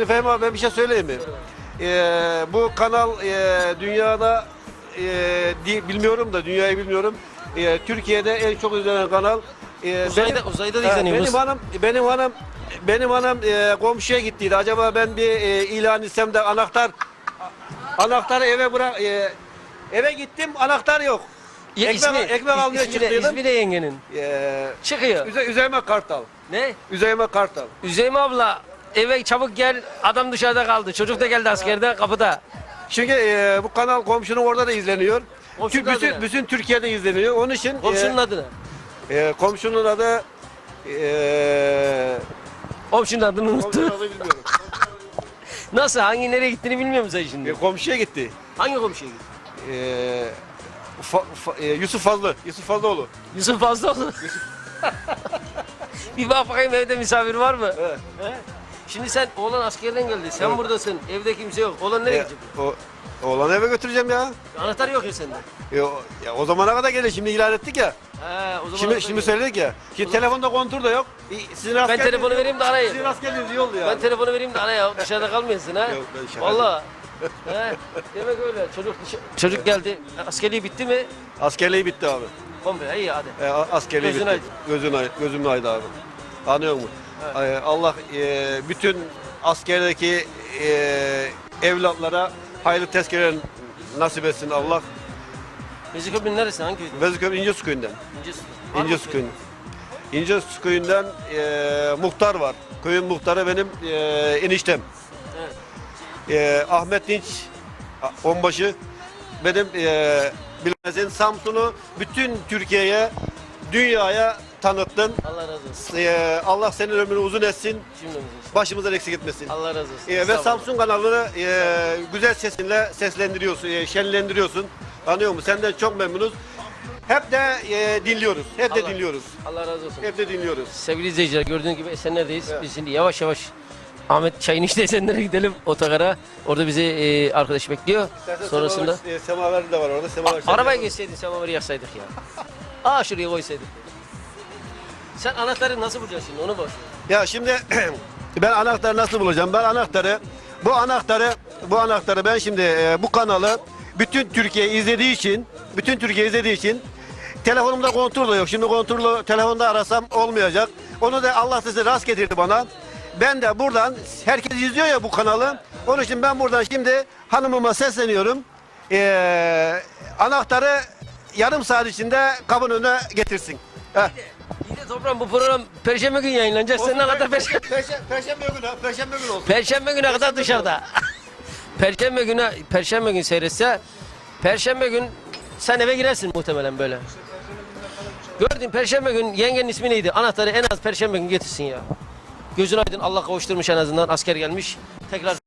Şimdi Fehmi abi ben bir şey söyleyeyim mi? Ee, bu kanal e, dünyada e, di- bilmiyorum da dünyayı bilmiyorum. E, Türkiye'de en çok izlenen kanal. E, Uzayda- uzayda da Ha, izleniyor. Benim hanım, benim hanım, benim hanım e, komşuya gittiydi. Acaba ben bir e, ilan etsem de anahtar anahtarı eve bırak e, eve gittim anahtar yok. Ya ekmek, ekmek almaya ismi, çıktıydım. ismi de yengenin. E, Çıkıyor. Üze, Üzeyme Kartal. Ne? Üzeyme Kartal. Üzeyme abla eve çabuk gel. Adam dışarıda kaldı. Çocuk da geldi askerde kapıda. Çünkü e, bu kanal komşunun orada da izleniyor. Komşunun Tüm- adı bütün, ne? bütün Türkiye'de izleniyor. Onun için Komşunun e, adını. e, komşunun adı e, Komşunun adını unuttu. komşunun adı bilmiyorum. Nasıl? Hangi nereye gittiğini bilmiyor musun sen şimdi? E, komşuya gitti. Hangi komşuya gitti? E, Fa- Fa- e, Yusuf Fazlı. Yusuf Fazlıoğlu. Yusuf Fazlıoğlu. bir bak bakayım evde misafir var mı? Evet. He? Şimdi sen oğlan askerden geldi. Sen buradasın. Evde kimse yok. Oğlan nereye gidecek? o, oğlanı eve götüreceğim ya. Anahtar yok ya sende. E, o, ya o zamana kadar gelir. Şimdi ilan ettik ya. He, o zaman Şimdi şimdi söyledik ya. Şimdi telefonda kontur da yok. Sizin Ben askerliğiniz- telefonu vereyim de arayın. Sizin askerliğiniz iyi oldu ya. Ben telefonu vereyim de ya. Dışarıda kalmayasın ha. Yok, ben şaka Valla. He, demek öyle. Çocuk çocuk geldi. Askerliği bitti mi? Askerliği bitti abi. Komple iyi hadi. E, a- askerliği Gözün bitti. aydın. Gözün aydın. Gözümün aydın abi. Anlıyor musun? E, Allah e, bütün askerdeki e, evlatlara hayırlı tezkereler nasip etsin Allah. Meziköprü'nün neresi? Hangi köyde? Vezirköy İncesu köyünden. İncesu. İncesu köyünden. İncesu köyünden e, muhtar var. Köyün muhtarı benim e, eniştem. Evet. E, Ahmet Dinç onbaşı benim e, bilmezin Samsun'u bütün Türkiye'ye, dünyaya tanıttın. Allah razı olsun. E, Allah senin ömrünü uzun etsin, Cümlemizin. başımızdan eksik etmesin. Allah razı olsun. E, ve Estağfurullah. Samsun kanalını e, güzel sesinle seslendiriyorsun, e, şenlendiriyorsun. Anlıyor musun? Senden çok memnunuz. Hep de e, dinliyoruz, hep de Allah- dinliyoruz. Allah razı olsun. Hep de dinliyoruz. Sevgili izleyiciler gördüğünüz gibi Esenler'deyiz. Biz şimdi yavaş yavaş Ahmet Çayın işte Esenler'e gidelim otogara. Orada bizi e, arkadaş bekliyor. İstersen Sonrasında Semaver, e, semaver de var orada. Semaver sen arabayı de- geçseydin semaveri yaksaydık ya. Aa şuraya koysaydık. Sen anahtarı nasıl bulacaksın şimdi onu boş. ver. Ya şimdi ben anahtarı nasıl bulacağım? Ben anahtarı bu anahtarı bu anahtarı ben şimdi e, bu kanalı bütün Türkiye izlediği için bütün Türkiye izlediği için telefonumda kontrol yok. Şimdi kontrolü telefonda arasam olmayacak. Onu da Allah size rast getirdi bana. Ben de buradan herkes izliyor ya bu kanalı. Onun için ben buradan şimdi hanımıma sesleniyorum. Ee, anahtarı yarım saat içinde kabın önüne getirsin. Heh. Toprağım bu program Perşembe günü yayınlanacak. Sen ne kadar Perşembe, Perşembe, Perşembe günü, Perşembe günü olsun. Perşembe güne kadar dışarıda. Perşembe günü Perşembe gün seyretse Perşembe gün sen eve girersin muhtemelen böyle. Gördün Perşembe gün yengenin ismi neydi? Anahtarı en az Perşembe gün getirsin ya. Gözün aydın Allah kavuşturmuş en azından asker gelmiş. Tekrar